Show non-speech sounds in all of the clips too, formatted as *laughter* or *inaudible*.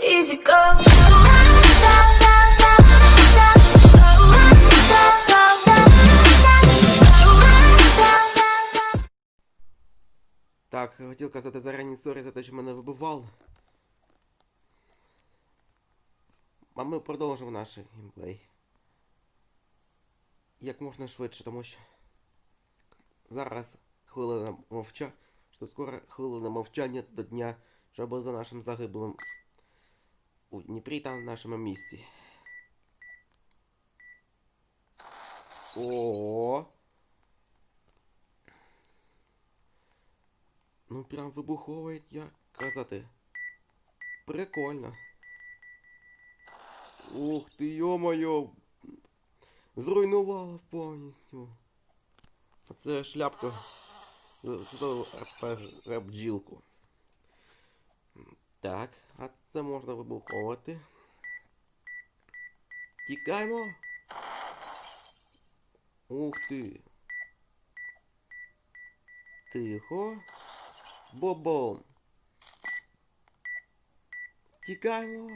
Easy go. Так, хотів казати зарані сорі за те, що мене вибивав. А ми продовжимо наш геймплей. Як можна швидше, тому що зараз хвилина мовча, що скоро хвилина мовчання до дня, щоб за нашим загиблим у Дніпрі та в нашому місті. О. Ну прям вибуховує, як казати. Прикольно. Ух ти, йо-моє! Зруйнувала повністю. Оце шляпка. Реп-бджілку. Так, а це можна вибуховувати. Тікаємо. Ух ти. Тихо. Бобом. Тікаємо.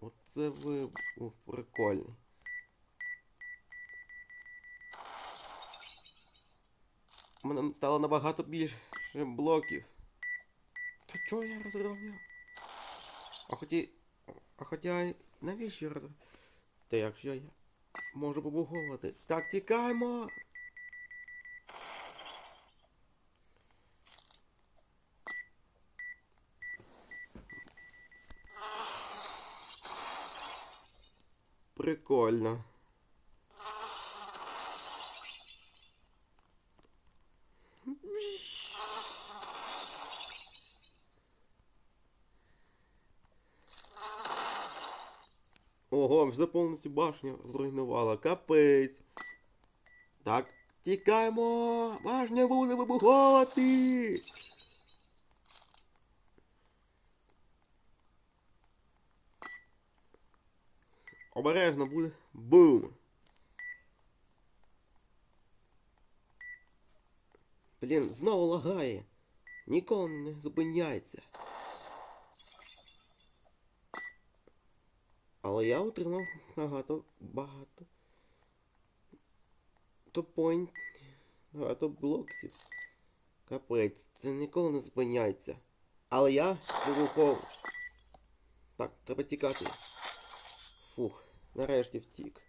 Оце вибух прикольний. У мене стало набагато більше блоків. Чого я розрівняв? А хоті... А хоча... Навіщо роз... Та якщо я можу побуговувати. Так, тікаємо! Прикольно. Ого, вже повністю башню зруйнувала. Капець. Так, тікаємо! Башня буде вибухати! Обережно буде. Бум! Блін, знову лагає. Ніколи не зупиняється. Але я отримав багато багато. Топойнт. Багато блоксів. Капець, це ніколи не зупиняється. Але я вибухов. Так, треба тікати. Фух, нарешті втік.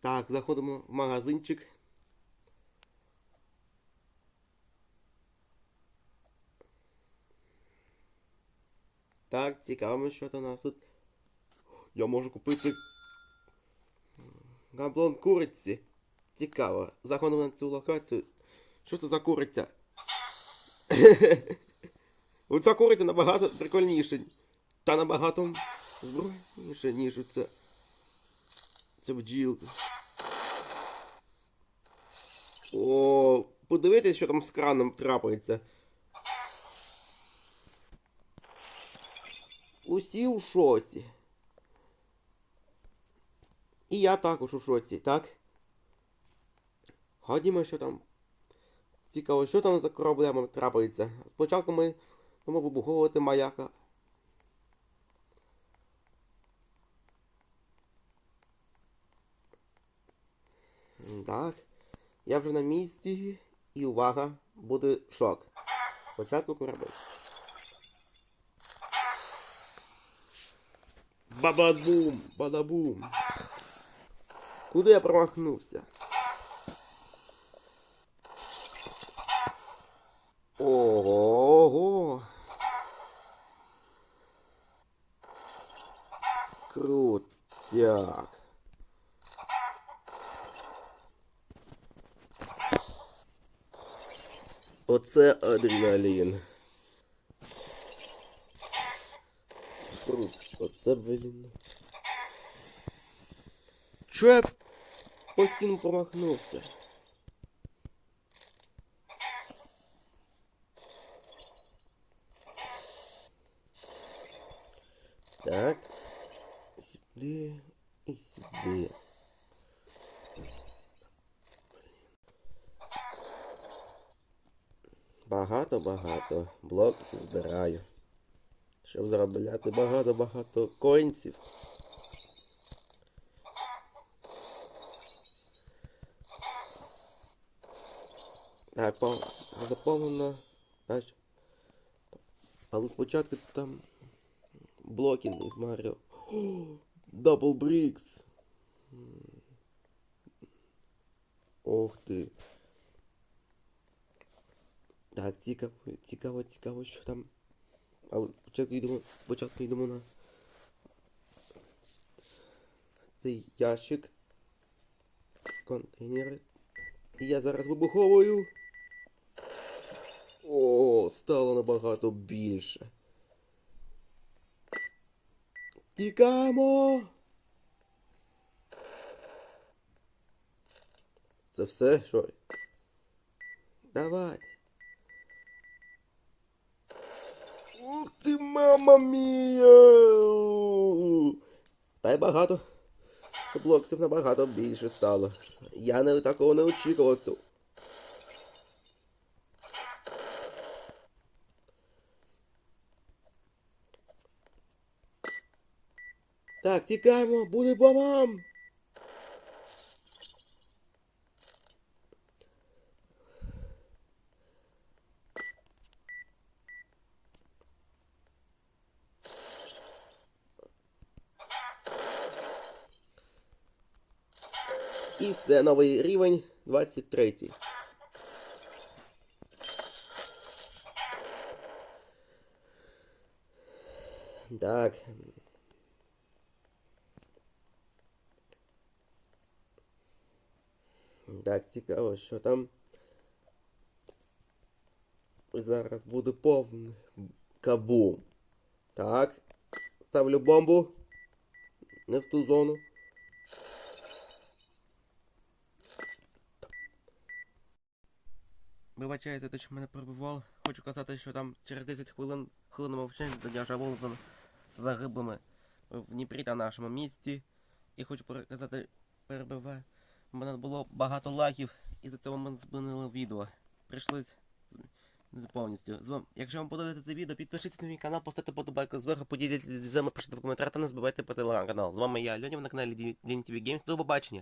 Так, заходимо в магазинчик. Так, цікаво, що то у нас тут. Я можу купити габлон куриці. Цікаво. Заходимо на цю локацію. Що це за куриця? *laughs* Оця куриця набагато прикольніша. Та набагато збройніша, ніж оце. Це бджілка. О, подивитись, що там з краном трапається. Усі у шоці. І я також у шоці, так? Ходімо, що там. Цікаво, що там за проблема трапається. Спочатку ми будемо вибуховувати маяка. Так. Я вже на місці і увага, буде шок. Спочатку корабель. Бабадбум, бадабум. Куди я промахнувся? Ого. Крутяк. Оце адреналін. Крут. Оце блін. Чеп! Постійно промахнулся. Так. Сюди і сюди. Багато-багато. Блок збираю. Щоб заробляти багато-багато коінців. Так, по, заповнено. Дальше. Але спочатку там блоки із Маріо. Дабл Брікс. Ох ти. Так, цікаво, цікаво, цікаво, що там. Але спочатку йдемо, спочатку йдемо на цей ящик. Контейнери. І я зараз вибуховую. О, стало набагато більше. Тікаємо! Це все, що? ли? Ух ти, мама мія! Та й багато. Блоксів набагато більше стало. Я не такого не очікував. Так, тікаємо, буде бомам! І все, новий рівень 23. Так. Так, цікаво, що там. Зараз буде повний кабум. Так. Ставлю бомбу. Не в ту зону. Вибачайте, те, що мене перебував. Хочу казати, що там через 10 хвилин хвилин мовчання я живу з загиблими в Дніпрі та нашому місті. І хочу переказати, перебиваю. У мене було багато лайків, і за цього ми зупинили відео. Прийшлось повністю. Якщо вам подобається це відео, підпишіться на мій канал, поставте подобайку зверху, поділіться з пишіть в коментарях та не забувайте про телеграм-канал. З вами я, Льоня, ви на каналі DNTV Games. До побачення!